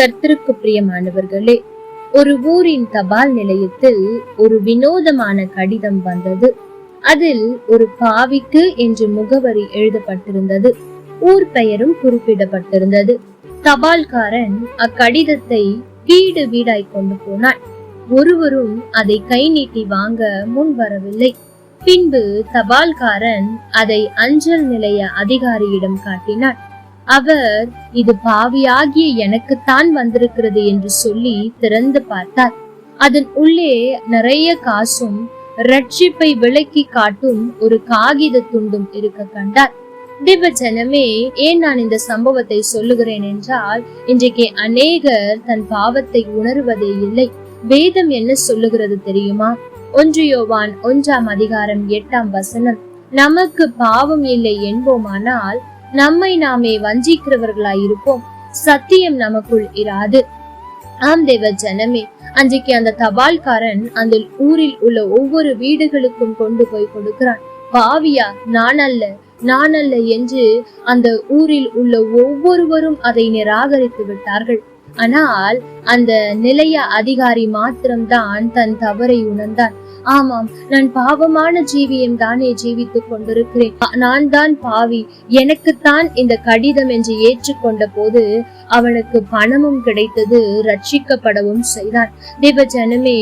கர்த்தருக்கு பிரியமானவர்களே ஒரு ஊரின் தபால் நிலையத்தில் ஒரு வினோதமான கடிதம் வந்தது. அதில் ஒரு பாவிக்கு என்று முகவரி எழுதப்பட்டிருந்தது. ஊர் பெயரும் குறிப்பிடப்பட்டிருந்தது. தபால்காரன் அக்கடிதத்தை வீடு வீடாய் கொண்டு போனான். ஒருவரும் அதை கை நீட்டி வாங்க முன் வரவில்லை. பின்பு தபால்காரன் அதை அஞ்சல் நிலைய அதிகாரியிடம் காட்டினான். அவர் இது பாவியாகிய எனக்குத்தான் வந்திருக்கிறது என்று சொல்லி திறந்து பார்த்தார். அதன் உள்ளே நிறைய காசும் ரட்சிப்பை விளக்கி காட்டும் ஒரு காகித துண்டும் இருக்க கண்டார். திவ ஏன் நான் இந்த சம்பவத்தை சொல்லுகிறேன் என்றால் இன்றைக்கு அநேகர் தன் பாவத்தை உணர்வதே இல்லை. வேதம் என்ன சொல்லுகிறது தெரியுமா? ஒன்று யோவான் ஒன்றாம் அதிகாரம் எட்டாம் வசனம். நமக்கு பாவம் இல்லை என்போமானால் நம்மை நாமே வஞ்சிக்கிறவர்களாய் இருப்போம் சத்தியம் நமக்குள் இராது. ஆம் தேவ ஜனமே அன்றைக்கு அந்த தபால்காரன் அந்த ஊரில் உள்ள ஒவ்வொரு வீடுகளுக்கும் கொண்டு போய் கொடுக்கிறான். பாவியா நான் அல்ல நான் அல்ல என்று அந்த ஊரில் உள்ள ஒவ்வொருவரும் அதை நிராகரித்து விட்டார்கள். ஆனால் அந்த நிலைய அதிகாரி மாத்திரம்தான் தன் தவறை உணர்ந்தான். ஆமாம் நான் பாவமான ஜீவியம் தானே ஜீவித்துக் கொண்டிருக்கிறேன். நான் தான் பாவி எனக்குத்தான் இந்த கடிதம் என்று ஏற்றுக்கொண்ட போது அவனுக்கு பணமும் கிடைத்தது ரட்சிக்கப்படவும் செய்தான் தேவஜனமே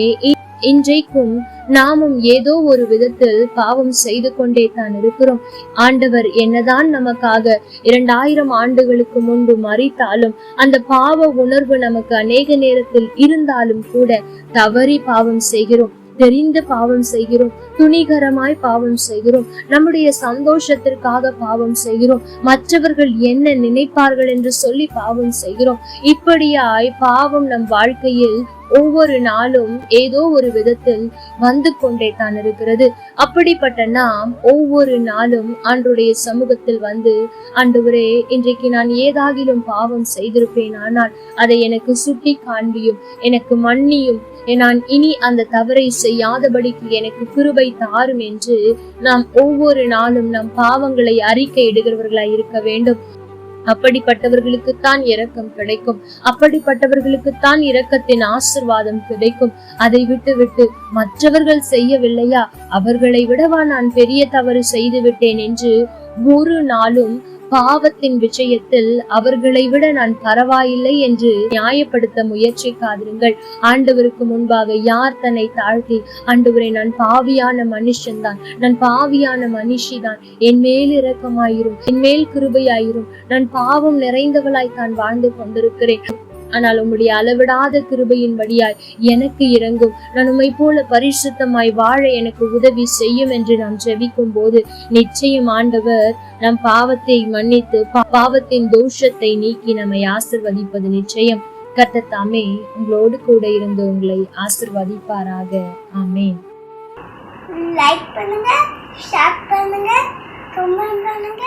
இன்றைக்கும் நாமும் ஏதோ ஒரு விதத்தில் பாவம் செய்து கொண்டே தான் இருக்கிறோம். ஆண்டவர் என்னதான் நமக்காக இரண்டாயிரம் ஆண்டுகளுக்கு முன்பு மறித்தாலும் அந்த பாவ உணர்வு நமக்கு அநேக நேரத்தில் இருந்தாலும் கூட தவறி பாவம் செய்கிறோம். தெரிந்து பாவம் செய்கிறோம். துணிகரமாய் பாவம் செய்கிறோம். நம்முடைய சந்தோஷத்திற்காக பாவம் செய்கிறோம். மற்றவர்கள் என்ன நினைப்பார்கள் என்று சொல்லி பாவம் செய்கிறோம். இப்படியாய் பாவம் நம் வாழ்க்கையில் ஒவ்வொரு நாளும் ஏதோ ஒரு விதத்தில் வந்து கொண்டே தான் இருக்கிறது. அப்படிப்பட்ட நாம் ஒவ்வொரு நாளும் அன்றுடைய சமூகத்தில் வந்து அன்றுவரே இன்றைக்கு நான் ஏதாகிலும் பாவம் செய்திருப்பேன். ஆனால் அதை எனக்கு சுட்டி காண்பியும் எனக்கு மன்னியும் நான் இனி அந்த தவறை செய்யாதபடிக்கு எனக்கு கிருபை தாரும் என்று நாம் ஒவ்வொரு நாளும் நம் பாவங்களை அறிக்கை இடுகிறவர்களாய் இருக்க வேண்டும். அப்படிப்பட்டவர்களுக்குத்தான் இரக்கம் கிடைக்கும். அப்படிப்பட்டவர்களுக்குத்தான் இரக்கத்தின் ஆசிர்வாதம் கிடைக்கும். அதை விட்டு விட்டு மற்றவர்கள் செய்யவில்லையா? அவர்களை விடவா நான் பெரிய தவறு செய்து விட்டேன் என்று ஒரு நாளும் பாவத்தின் விஷயத்தில் அவர்களை விட நான் பரவாயில்லை என்று நியாயப்படுத்த முயற்சிக்காதிருங்கள். ஆண்டவருக்கு முன்பாக யார் தன்னை தாழ்த்தி ஆண்டவரை நான் பாவியான மனுஷன்தான் நான் பாவியான மனுஷிதான். என் மேல் இரக்கமாயிரும் என் மேல் கிருபையாயிரும். நான் பாவம் நிறைந்தவளாய் தான் வாழ்ந்து கொண்டிருக்கிறேன். ஆனால் உம்முடைய அளவிடாத கிருபையின் வழியாய் எனக்கு இறங்கும் நான் உம்மை போல பரிசுத்தமாய் வாழ எனக்கு உதவி செய்யும் என்று நாம் ஜெபிக்கும் போது நிச்சயம் ஆண்டவர் நம் பாவத்தை மன்னித்து பாவத்தின் தோஷத்தை நீக்கி நம்மை ஆசிர்வதிப்பது நிச்சயம். கத்தத்தாமே உங்களோடு கூட இருந்து உங்களை ஆசிர்வதிப்பாராக. ஆமேன். லைக் பண்ணுங்க ஷேர் பண்ணுங்க கமெண்ட் பண்ணுங்க.